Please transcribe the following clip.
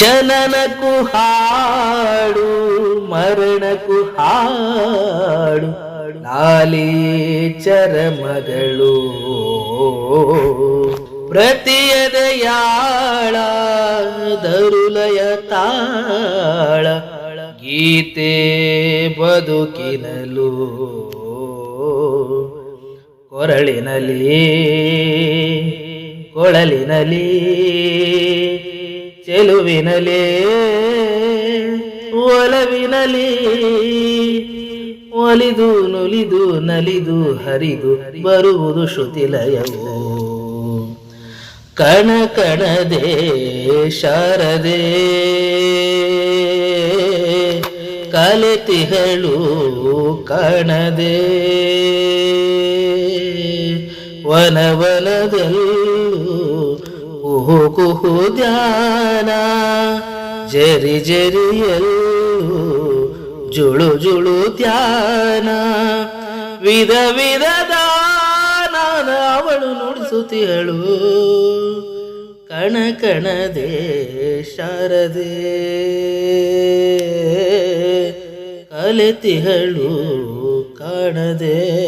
ಜನನಕ್ಕೂ ಹಾಡು ಮರಣಕ್ಕೂ ಹಾಡು ಲಾಲಿ ಚರಮಗಳು. ಪ್ರತಿಯದ ಯಾಳ ದರುಲಯ ತಾಳ ಗೀತೆ ಬದುಕಿನಲು. ಕೊರಳಿನಲಿ ಕೊಳಲಿನಲಿ ಚೆಲುವಿನಲಿ ಒಲವಿನಲಿ ಒಲಿದು ನುಲಿದು ನಲಿದು ಹರಿದು ಬರುವುದು ಶ್ರುತಿಲಯವು. ಕಣ ಕಣದೆ ಶಾರದೆ ಕಲೆತಿಹಳು ಕಾಣದೆ ವನವನದಲ್ಲೂ ಕುಹು ಕುಹು ಧ್ಯಾನ. ಜರಿ ಜರಿಯಲ್ಲೂ ಜುಳು ಜುಳು ಧ್ಯಾನ. ವಿಧ ವಿಧದ ಅವಳು ನುಡಿಸುತ್ತಿಹಳು ಕಣ ಕಣದೇ ಶಾರದೆ. ಕಲೆತಿಹಳು ಕಾಣದೆ.